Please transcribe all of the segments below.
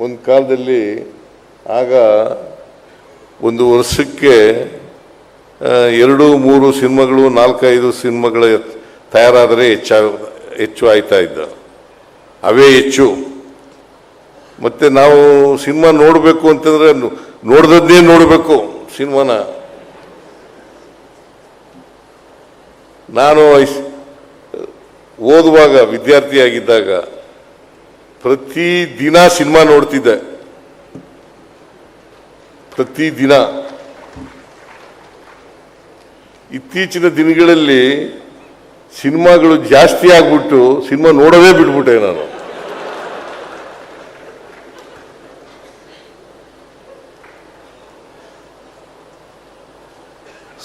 ಒಂದು ಕಾಲದಲ್ಲಿ ಆಗ ಒಂದು ವರ್ಷಕ್ಕೆ ಎರಡು, ಮೂರು ಸಿನಿಮಾಗಳು, ನಾಲ್ಕೈದು ಸಿನಿಮಾಗಳು ತಯಾರಾದರೆ ಹೆಚ್ಚ, ಹೆಚ್ಚು ಆಯ್ತಾ ಇದ್ದ. ಅವೇ ಹೆಚ್ಚು. ಮತ್ತು ನಾವು ಸಿನಿಮಾ ನೋಡಬೇಕು ಅಂತಂದರೆ ನೋಡ್ದದ್ದೇ ನೋಡಬೇಕು ಸಿನಿಮಾನ. ನಾನು ಓದುವಾಗ ವಿದ್ಯಾರ್ಥಿಯಾಗಿದ್ದಾಗ ಪ್ರತಿ ದಿನ ಸಿನಿಮಾ ನೋಡ್ತಿದ್ದೆ. ಪ್ರತಿ ದಿನ. ಇತ್ತೀಚಿನ ದಿನಗಳಲ್ಲಿ ಸಿನಿಮಾಗಳು ಜಾಸ್ತಿ ಆಗ್ಬಿಟ್ಟು ಸಿನಿಮಾ ನೋಡೋದೇ ಬಿಟ್ಬಿಟ್ಟೆ ನಾನು.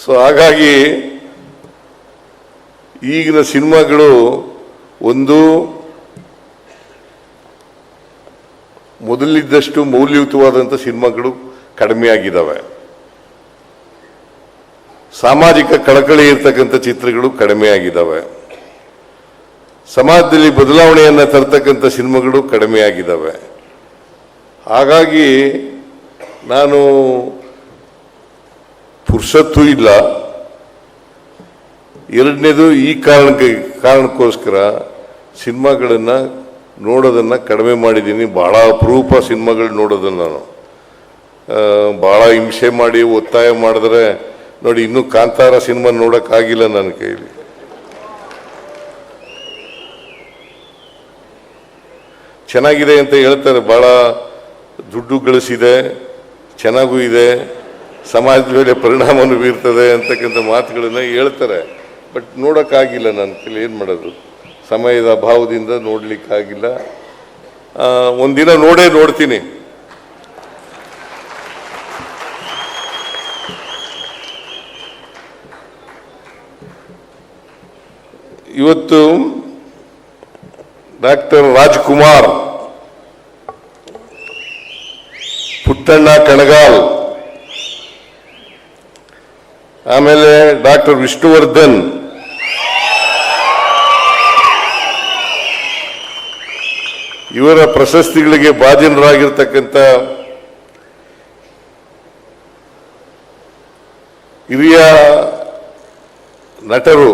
ಸೊ ಹಾಗಾಗಿ ಈಗಿನ ಸಿನಿಮಾಗಳು ಒಂದು ಮೊದಲಿದ್ದಷ್ಟು ಮೌಲ್ಯಯುತವಾದಂಥ ಸಿನಿಮಾಗಳು ಕಡಿಮೆ ಆಗಿದ್ದಾವೆ ಸಾಮಾಜಿಕ ಕಳಕಳಿ ಇರ್ತಕ್ಕಂಥ ಚಿತ್ರಗಳು ಕಡಿಮೆ ಆಗಿದ್ದಾವೆ ಸಮಾಜದಲ್ಲಿ ಬದಲಾವಣೆಯನ್ನು ತರ್ತಕ್ಕಂಥ ಸಿನಿಮಾಗಳು ಕಡಿಮೆ ಆಗಿದ್ದಾವೆ ಹಾಗಾಗಿ ನಾನು ಪುರುಷತ್ತು ಇಲ್ಲ. ಎರಡನೇದು ಈ ಕಾರಣಕ್ಕೆ ಕಾರಣಕ್ಕೋಸ್ಕರ ಸಿನಿಮಾಗಳನ್ನು ನೋಡೋದನ್ನು ಕಡಿಮೆ ಮಾಡಿದ್ದೀನಿ. ಭಾಳ ಅಪರೂಪ ಸಿನಿಮಾಗಳು ನೋಡೋದನ್ನು ನಾನು. ಭಾಳ ಹಿಂಸೆ ಮಾಡಿ, ಒತ್ತಾಯ ಮಾಡಿದ್ರೆ ನೋಡಿ, ಇನ್ನೂ ಕಾಂತಾರ ಸಿನಿಮಾ ನೋಡೋಕ್ಕಾಗಿಲ್ಲ ನನ್ನ ಕೈಲಿ. ಚೆನ್ನಾಗಿದೆ ಅಂತ ಹೇಳ್ತಾರೆ. ಭಾಳ ದುಡ್ಡು ಗಳಿಸಿದೆ, ಚೆನ್ನಾಗೂ ಇದೆ, ಸಮಾಜದ ಮೇಲೆ ಪರಿಣಾಮವನ್ನು ಬೀರ್ತದೆ ಅಂತಕ್ಕಂಥ ಮಾತುಗಳನ್ನ ಹೇಳ್ತಾರೆ. ಬಟ್ ನೋಡೋಕ್ಕಾಗಿಲ್ಲ ನನ್ನ ಕೈಲಿ, ಏನು ಮಾಡೋದು? ಸಮಯದ ಅಭಾವದಿಂದ ನೋಡ್ಲಿಕ್ಕಾಗಿಲ್ಲ. ಒಂದಿನ ನೋಡೇ ನೋಡ್ತೀನಿ. ಇವತ್ತು ಡಾಕ್ಟರ್ ರಾಜ್ಕುಮಾರ್ ಪುಟ್ಟಣ್ಣ ಕಣಗಾಲ್ ಆಮೇಲೆ ಡಾಕ್ಟರ್ ವಿಷ್ಣುವರ್ಧನ್ ಇವರ ಪ್ರಶಸ್ತಿಗಳಿಗೆ ಭಾಜನರಾಗಿರ್ತಕ್ಕಂಥ ಹಿರಿಯ ನಟರು